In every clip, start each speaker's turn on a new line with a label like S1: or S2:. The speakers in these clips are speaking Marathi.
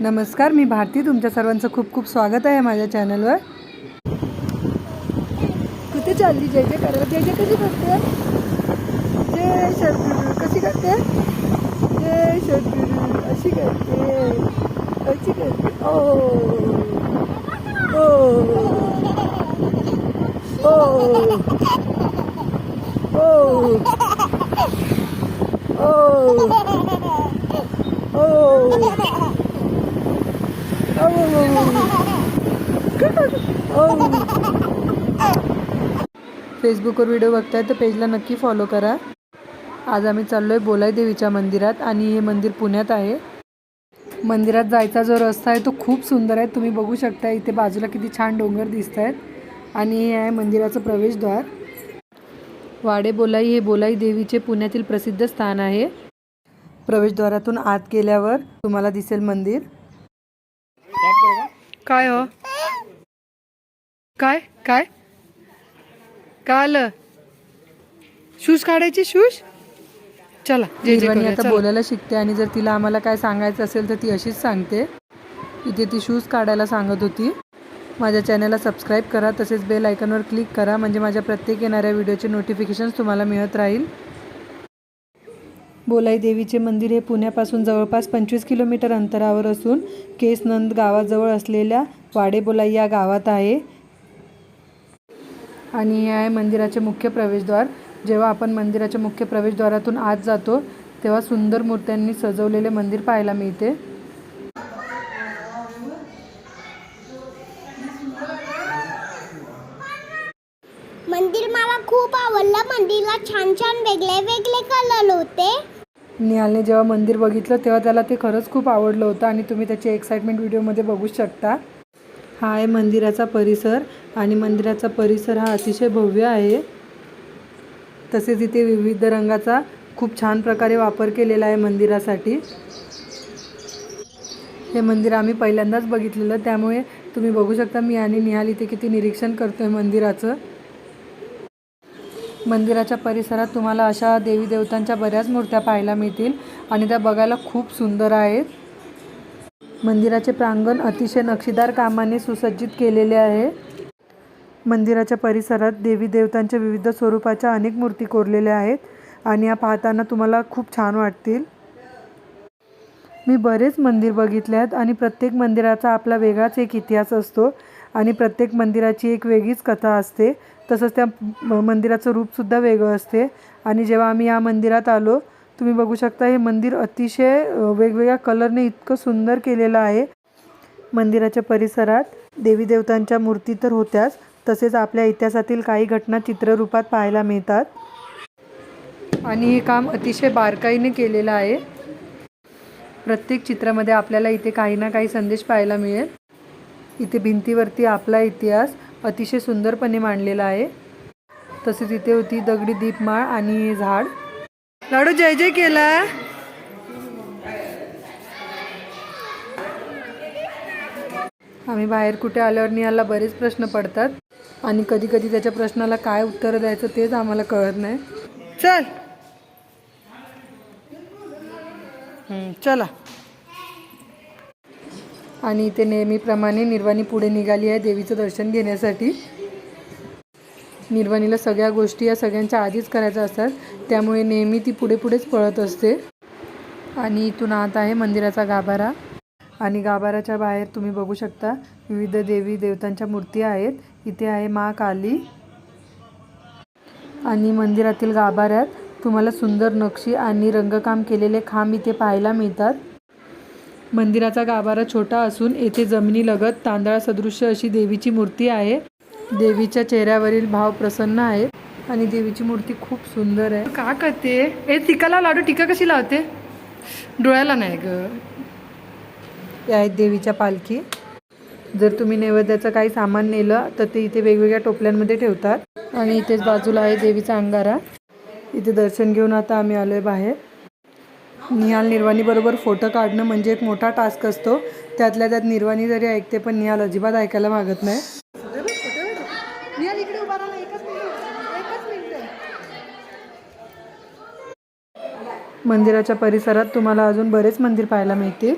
S1: नमस्कार मी भारती. तुमच्या सर्वांचं खूप खूप स्वागत आहे माझ्या चॅनलवर. कुठे चालली? जय जय करायला जय जय कशी करते? जय सद्गुरू. कशी करते? जय सद्गुरू अशी करते अशी करते ओ ओ ओ ओ ओ फेसबुकवर व्हिडिओ बघताय तर पेजला नक्की फॉलो करा. आज आम्ही चाललो आहे बोलाई देवीच्या मंदिरात आणि हे मंदिर पुण्यात आहे. मंदिरात जायचा जो रस्ता आहे तो खूप सुंदर आहे. तुम्ही बघू शकता इथे बाजूला किती छान डोंगर दिसत आहेत आणि हे आहे मंदिराचं प्रवेशद्वार. वाडे बोलाई हे बोलाई देवीचे पुण्यातील प्रसिद्ध स्थान आहे. प्रवेशद्वारातून आत गेल्यावर तुम्हाला दिसेल मंदिर. काय हो? काय? काय? काय आलं शूज काढायचे शूज? चला निर्वाणी आता बोलायला शिकते आणि जर तिला आम्हाला काय सांगायचं असेल तर ती अशीच सांगते. इथे ती शूज काढायला सांगत होती. माझ्या चॅनलला सबस्क्राईब करा तसेच बेल आयकॉनवर क्लिक करा म्हणजे माझ्या प्रत्येक येणाऱ्या व्हिडिओचे नोटिफिकेशन्स तुम्हाला मिळत राहील. बोलाई देवीचे मंदिर हे पुण्यापासून जवळपास पंचवीस किलोमीटर अंतरावर असून केसनंद गावाजवळ असलेल्या वाडे बोलाई या गावात आहे. आणि हे आहे मंदिराचे मुख्य प्रवेशद्वार. जेव्हा आपण मंदिराच्या मुख्य प्रवेशद्वारातून आत जातो तेव्हा सुंदर मूर्त्यांनी सजवलेले मंदिर पाहायला मिळते.
S2: मंदिर मला खूप आवडलं. मंदिरात छान छान वेगळे वेगळे कलर होते.
S1: निहालने जेव्हा मंदिर बघितलं तेव्हा त्याला ते खरंच खूप आवडलं होतं आणि तुम्ही त्याची एक्साइटमेंट व्हिडिओमध्ये बघू शकता. हा आहे मंदिराचा परिसर. आणि मंदिराचा परिसर हा अतिशय भव्य आहे. तसेच इथे विविध रंगाचा खूप छान प्रकारे वापर केलेला आहे मंदिरासाठी. हे मंदिर आम्ही पहिल्यांदाच बघितलेलं त्यामुळे तुम्ही बघू शकता मी आणि निहाल इथे किती निरीक्षण करतोय मंदिराचं. मंदिराच्या परिसरात तुम्हाला अशा देवी देवतांच्या बऱ्याच मूर्त्या पाहायला मिळतील आणि त्या बघायला खूप सुंदर आहेत. मंदिराचे प्रांगण अतिशय नक्षीदार कामाने सुसज्जित केलेले आहे. मंदिराच्या परिसरात देवी देवतांच्या विविध स्वरूपाच्या अनेक मूर्ती कोरलेल्या आहेत आणि या पाहताना तुम्हाला खूप छान वाटतील. मी बरेच मंदिर बघितले आहेत आणि प्रत्येक मंदिराचा आपला वेगळाच एक इतिहास असतो आणि प्रत्येक मंदिराची एक वेगळीच कथा असते. तसंच त्या मंदिराचं रूपसुद्धा वेगळं असते. आणि जेव्हा आम्ही या मंदिरात आलो तुम्ही बघू शकता हे मंदिर अतिशय वेगवेगळ्या कलरने इतकं सुंदर केलेलं आहे. मंदिराच्या परिसरात देवी देवतांच्या मूर्ती तर होत्याच तसेच आपल्या इतिहासातील काही घटना चित्ररूपात पाहायला मिळतात. आणि हे काम अतिशय बारकाईने केलेलं आहे. प्रत्येक चित्रामध्ये आपल्याला इथे काही ना काही संदेश पाहायला मिळेल. इथे भिंतीवरती आपला इतिहास अतिशय सुंदरपणे मांडलेला आहे. तसेच इथे होती दगडी दीपमाळ आणि हे झाड. लाडू जय जय केला. आम्ही बाहेर कुठे आल्यावर याला बरेच प्रश्न पडतात. आणि कधी कधी त्याच्या प्रश्नाला काय उत्तर द्यायचं तेच आम्हाला कळत नाही. चल. चला. आणि इथे नेहमीप्रमाणे निर्वाणी पुढे निघाली आहे देवीचं दर्शन घेण्यासाठी. निर्वाणीला सगळ्या गोष्टी या सगळ्यांच्या आधीच करायच्या असतात. त्यामुळे नेहमी ती पुढे पुढेच पळत असते. आणि इथून आत आहे मंदिराचा गाभारा. आणि गाभाराच्या बाहेर तुम्ही बघू शकता विविध देवी देवतांच्या मूर्ती आहेत. इथे आहे मा काली. आणि मंदिरातील गाभाऱ्यात तुम्हाला सुंदर नक्षी आणि रंगकाम केलेले खांब इथे पाहायला मिळतात. मंदिराचा गाभारा छोटा असून येथे जमिनीलगत तांदळासदृश्य अशी देवीची मूर्ती आहे. देवीच्या चेहऱ्यावरील भाव प्रसन्न आहेत आणि देवीची मूर्ती खूप सुंदर आहे. का करते? ए टिकाला लाडू टिका कशी लावते? डोळ्याला नाही ग. या आहेत देवीच्या पालखी. जर तुम्ही नैवेद्याचं काही सामान नेलं तर ते इथे वेगवेगळ्या टोपल्यांमध्ये ठेवतात. आणि इथेच बाजूला आहे देवीचा अंगारा. इथे दर्शन घेऊन आता आम्ही आलोय बाहेर. निहाल निर्वाणीबरोबर फोटो काढणं म्हणजे एक मोठा टास्क असतो. त्यातल्या त्यात निर्वाणी जरी ऐकते पण निहाल अजिबात ऐकायला मागत नाही. मंदिराच्या परिसरात तुम्हाला अजून बरेच मंदिर पाहायला मिळतील.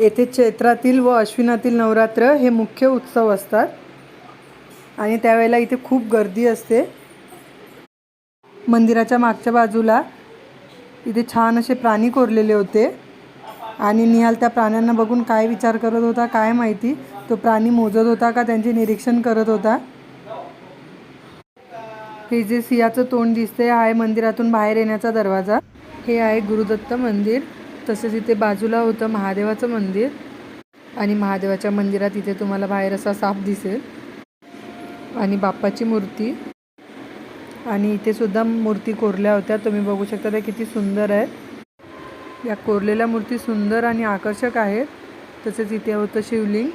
S1: येथे चैत्रातील व अश्विनातील नवरात्र हे मुख्य उत्सव असतात. आणि त्यावेळेला इथे खूप गर्दी असते. मंदिराच्या मागच्या बाजूला इथे छान असे प्राणी कोरलेले होते. आणि निहाल त्या प्राण्यांना बघून काय विचार करत होता काय माहिती? तो प्राणी मोजत होता का त्यांचे निरीक्षण करत होता? हे जे सियाचं तोंड दिसते हा आहे मंदिरातून बाहेर येण्याचा दरवाजा. हे आहे गुरुदत्त मंदिर. तसेच इथे बाजूला होतं महादेवाचं मंदिर. आणि महादेवाच्या मंदिरात इथे तुम्हाला बाहेर असा साप दिसेल. आणि बाप्पाची मूर्ती. आणि इथे सुद्धा मूर्ती कोरल्या होत्या. तुम्ही बघू शकता त्या किती सुंदर आहेत. या कोरलेल्या मूर्ती सुंदर आणि आकर्षक आहेत. तसेच इथे होतं शिवलिंग.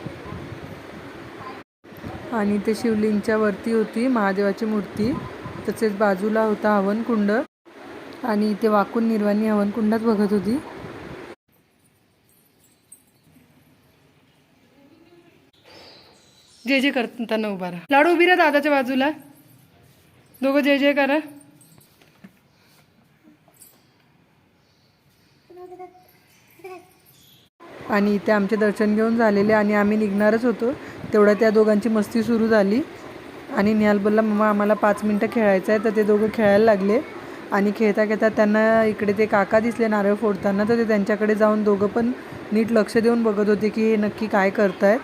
S1: आणि इथे शिवलिंगच्या वरती होती महादेवाची मूर्ती. तसेच बाजूला होता हवनकुंड. आणि इथे वाकून निर्वाणी हवनकुंडात बघत होती. जे जे करताना उभा राहा. लाडू उभी राहा दादाच्या बाजूला. दोघं जे जे करा. आणि इथे आमचे दर्शन घेऊन झालेले आणि आम्ही निघणारच होतो. तेवढ्या त्या दोघांची मस्ती सुरू झाली. आणि निहाल बोलला मम्मा आम्हाला पाच मिनटं खेळायचं आहे तर ते दोघं खेळायला लागले. आणि खेळता खेळता त्यांना इकडे ते काका दिसले नारळ फोडताना तर ते त्यांच्याकडे जाऊन दोघं पण नीट लक्ष देऊन बघत होते की हे नक्की काय करतायत.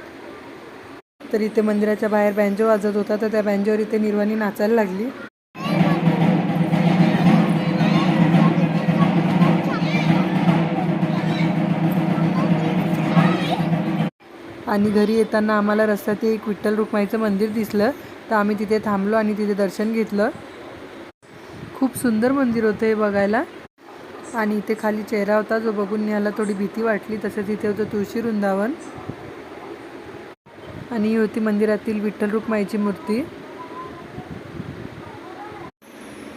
S1: तर इथे मंदिराच्या बाहेर बँजो वाजत होता तर त्या बँजोवर इथे निर्वाणी नाचायला लागली. आणि घरी येताना आम्हाला रस्त्यात एक विठ्ठल रुक्माईचं मंदिर दिसलं तर आम्ही तिथे थांबलो आणि तिथे दर्शन घेतलं. खूप सुंदर मंदिर होतं हे बघायला. आणि इथे खाली चेहरा होता जो बघून न्यायला थोडी भीती वाटली तसंच इथे होतं तुळशी वृंदावन. आणि ही होती मंदिरातील विठ्ठल रुक्माईची मूर्ती.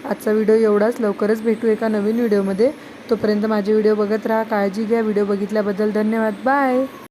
S1: आजचा व्हिडिओ एवढाच. लवकरच भेटू एका नवीन व्हिडिओमध्ये. तोपर्यंत माझे व्हिडिओ बघत राहा. काळजी घ्या. व्हिडिओ बघितल्याबद्दल धन्यवाद. बाय.